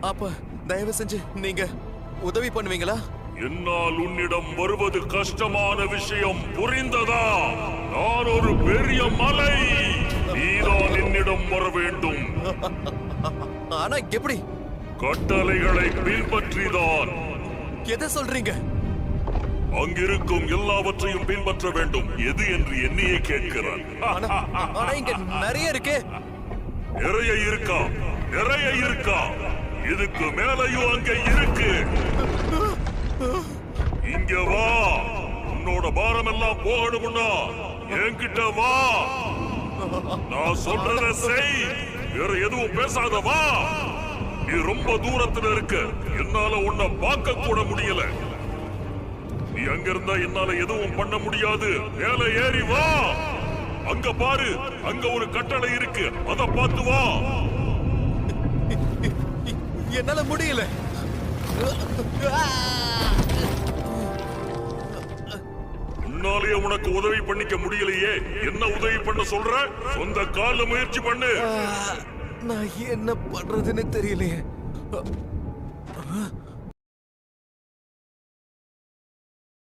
அப்ப தயவு செஞ்சு நீங்க உதவி பண்ணுவீங்களா? என்னால் உன்னிடம் வருவது கஷ்டமான விஷயம் புரிந்ததா? நான் ஒரு பெரிய மலை. நீதான் என்னிடம் வர வேண்டும். ஆனா எப்படி? கட்டளைகளை பின்பற்றிதான். எதை சொல்றீங்க? அங்கிருக்கும் எல்லாவற்றையும் பின்பற்ற வேண்டும். எது என்று என்னையே கேட்கிறான் நிறைய இருக்கே. நிறைய இருக்கா? நிறைய இருக்கா? இதுக்கு மேலையும் அங்க இருக்கு. இங்க வா. உன்னோட பாரம் எல்லாம் போகணும்னா என்கிட்ட வா. நான் சொல்றத செய். வேற எதுவும் பேசாத வா. நீ ரொம்ப தூரத்துல இருக்க. என்னால உன்னை பார்க்க கூட முடியல. நீ அங்க இருந்தா என்னால எதுவும் பண்ண முடியாது. மேல ஏறி வா. அங்க பாரு. அங்க ஒரு கட்டளை இருக்கு. அத பார்த்து வா. என்னால முடியல. உன்னாலேயே உனக்கு உதவி பண்ணிக்க முடியலையே. என்ன உதவி பண்ண சொல்ற? சொந்த கால்ல முயற்சி பண்ணு. நான் என்ன பண்றதுன்னு தெரியலையே.